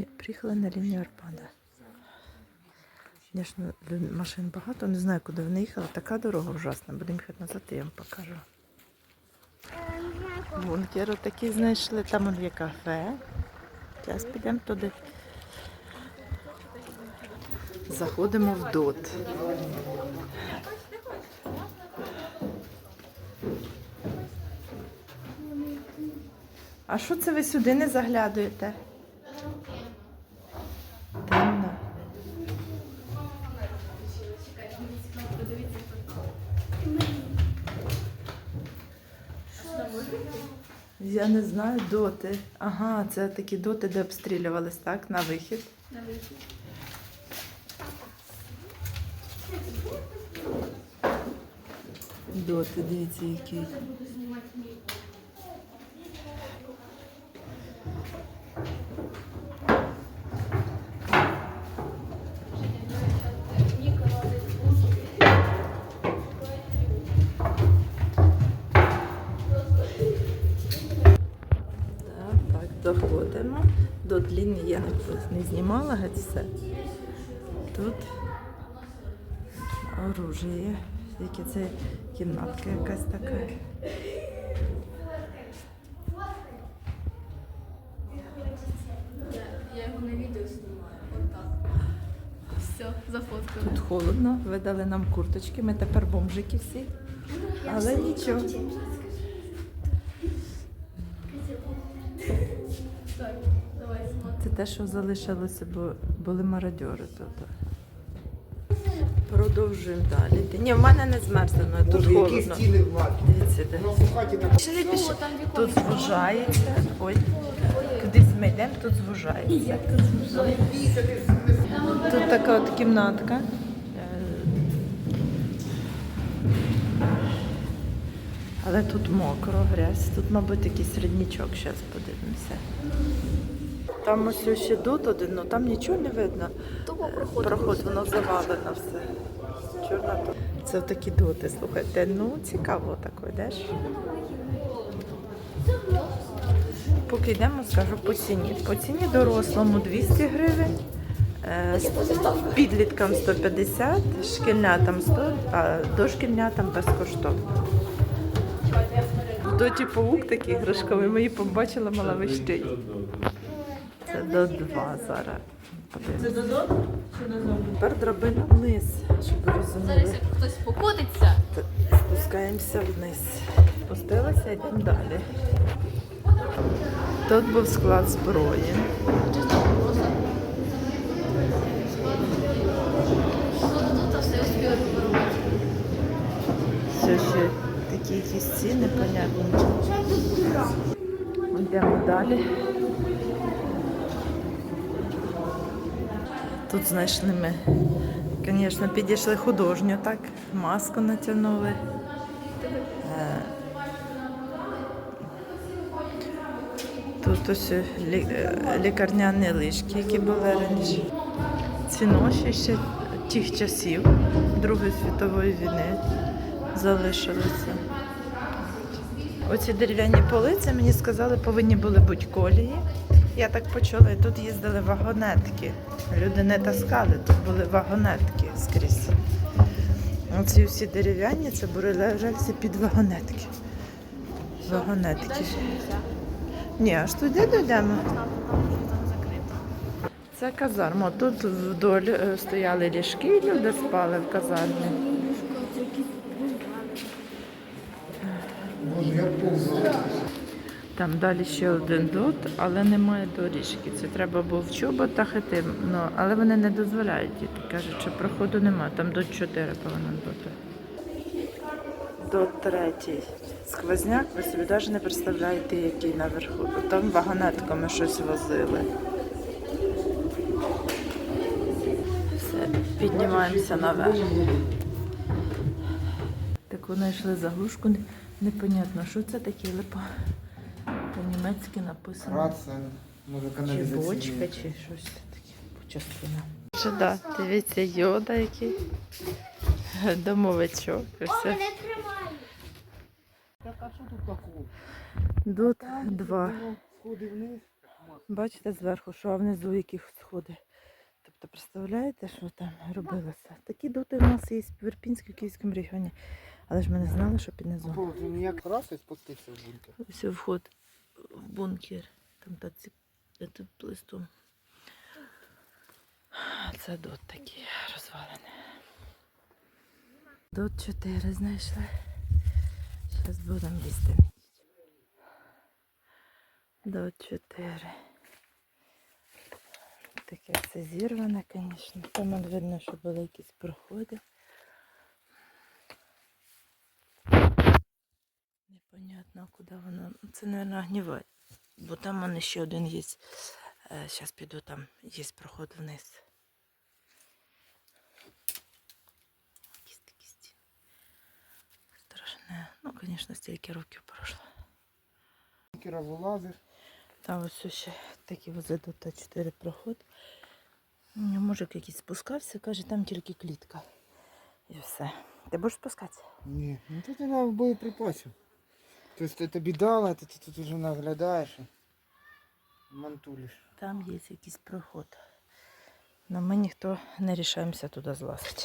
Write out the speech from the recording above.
лінію, приїхали на лінію Арпада. Звісно, машин багато, не знаю, куди вони їхали. Така дорога ужасна. Будемо їхати назад, я вам покажу. Бункер отакий знайшли, там є кафе. Зараз підемо туди. Заходимо в ДОТ. А що це ви сюди не заглядуєте? Я не знаю, доти. Ага, це такі доти, де обстрілювались, так? На вихід. Доти, дивіться, які. Так, так, доходимо. До длінні я не, не знімала геть все. Тут оружие. Яке це кімнатка якась така. Я його на відео знімаю. Отак. Все, зафоткали. Тут холодно, видали нам курточки, ми тепер бомжики всі. Але нічого. Те, що залишилося, бо були мародьори тут. Продовжуємо далі. Ні, в мене не змерзлено, тут Боже, які холодно. стіни. Дивіться, де. Ну, в хаті так. Пішли, пішли. Тут звужається. Ой, кудись ми йдемо, тут звужається. Тут така от кімнатка. Але тут мокро, грязь. Тут, мабуть, якийсь середнячок. Зараз подивимося. Там ось ще тут один, але там нічого не видно. Проход. Проход, воно завалено все. Чорнота. Це такі доти, слухайте. Ну, цікаво так йдеш. Поки йдемо, скажу по ціні. По ціні дорослому 200 гривень, е, підліткам 150, шкільнятам 100, а дошкільнятам безкоштовно. Доті павук такий іграшковий, ми її побачила, мала вищить. Це до два зараз. Це до Тепер драбина вниз, щоб ви Зараз як хтось покотиться, Спускаємося вниз. Спустилися, йдемо далі. Тут був склад зброї. все. Все ще такі якісь ціни, непонятні. Йдемо далі. Тут знайшли ми, звісно, підійшли художньо, так, маску натягнули. Е, Тут ось е, лікарняні лишки, які були раніше. Ці ноші ще тих часів Другої світової війни залишилися. Оці дерев'яні полиці, мені сказали, повинні були бути колії. Я так почула, і тут їздили вагонетки. Люди не таскали, тут були вагонетки скрізь. Оці всі дерев'яні, це були рельси під вагонетки. Вагонетки. Ні, аж туди дійдемо. Це казарма. Тут вдоль е, стояли ліжки, люди спали в казармі. Боже, я повзав. Там далі ще один дот, але немає доріжки. Це треба було в чоботах іти, ну, але вони не дозволяють діти. Кажуть, що проходу немає. Там до 4 повинен бути. До третій. Сквозняк, ви собі навіть не представляєте, який наверху. Там вагонетками щось возили. Все, піднімаємося наверх. Таку знайшли заглушку. Не- Непонятно, що це таке, але по- по-німецьки написано. Рація, може Чи бочка, чи щось таке по частинам. Що да, дивіться, йода який. Домовичок. Все. Так, а що тут такого? Тут два. Сходи вниз. Бачите зверху, що а внизу які сходи. Тобто, представляєте, що там робилося? Такі доти в нас є в Ірпінській, Київському регіоні. Але ж ми не знали, що під низом. Було вже ніяк раз і спустився в бункер. Ось вход в бункер. Там та ці це плистом. Це дот такі розвалені. Дот 4 знайшли. Зараз будемо їсти. Дот 4. Таке все зірване, звісно. Там видно, що були якісь проходи. Непонятно, куди воно. Це, мабуть, огніває. Бо там у мене ще один є. Зараз піду, там є проход вниз. Такі. Страшне. Ну, звісно, стільки років пройшло. Бункера вилазиш. Там ось ще такі возле до 4 проход. Мужик якийсь спускався, каже, там тільки клітка. І все. Ти будеш спускатися? Ні, ну тут немає боєприпасів. Тобто это тобі дала, ти тут уже наглядаєш і мантулиш. Там є якийсь проход. Но ми ніхто не рішаємося туди злазити.